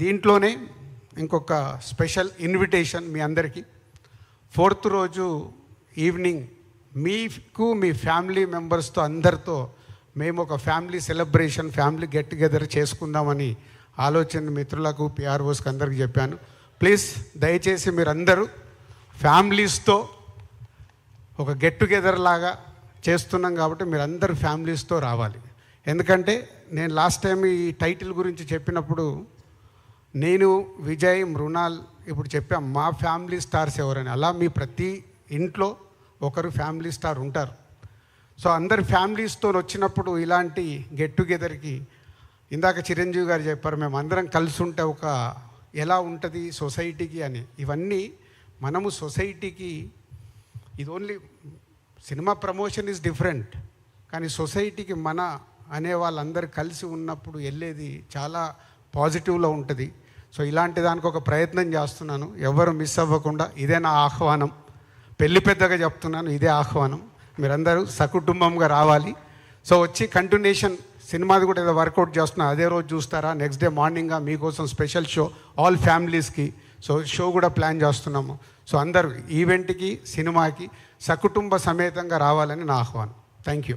దీంట్లోనే ఇంకొక special invitation మీ అందరికీ. ఫోర్త్ రోజు ఈవినింగ్ మీకు మీ ఫ్యామిలీ మెంబర్స్తో అందరితో మేము ఒక family celebration family get together చేసుకుందామని ఆలోచన మిత్రులకు పిఆర్ఓస్కి అందరికి చెప్పాను. ప్లీజ్ దయచేసి మీరందరూ ఫ్యామిలీస్తో ఒక గెట్ టుగెదర్ లాగా చేస్తున్నాం కాబట్టి మీరందరూ ఫ్యామిలీస్తో రావాలి. ఎందుకంటే నేను లాస్ట్ టైం ఈ టైటిల్ గురించి చెప్పినప్పుడు నేను విజయ్ మృణాల్ ఇప్పుడు చెప్పాం మా ఫ్యామిలీ స్టార్స్ ఎవరని. అలా మీ ప్రతి ఇంట్లో ఒకరు ఫ్యామిలీ స్టార్ ఉంటారు. సో అందరు ఫ్యామిలీస్తో వచ్చినప్పుడు ఇలాంటి గెట్ టుగెదర్కి ఇందాక చిరంజీవి గారు చెప్పారు మేము అందరం కలిసి ఉంటే ఒక ఎలా ఉంటుంది సొసైటీకి అని. ఇవన్నీ మనము సొసైటీకి ఇది only cinema promotion is different. కానీ సొసైటీకి మన అనే వాళ్ళందరూ కలిసి ఉన్నప్పుడు వెళ్ళేది చాలా పాజిటివ్లో ఉంటుంది. సో ఇలాంటి దానికి ఒక ప్రయత్నం చేస్తున్నాను. ఎవరు మిస్ అవ్వకుండా ఇదే నా ఆహ్వానం. పెళ్ళి పెద్దగా చెప్తున్నాను ఇదే ఆహ్వానం. మీరందరూ సకుటుంబంగా రావాలి. సో వచ్చి కంటిన్యూషన్ సినిమాది కూడా ఏదో వర్కౌట్ చేస్తున్నా అదే రోజు చూస్తారా? నెక్స్ట్ డే మార్నింగా మీకోసం స్పెషల్ షో ఆల్ ఫ్యామిలీస్కి సో షో కూడా ప్లాన్ చేస్తున్నాము. సో అందరు ఈవెంట్కి సినిమాకి సకుటుంబ సమేతంగా రావాలని నా ఆహ్వానం. Thank you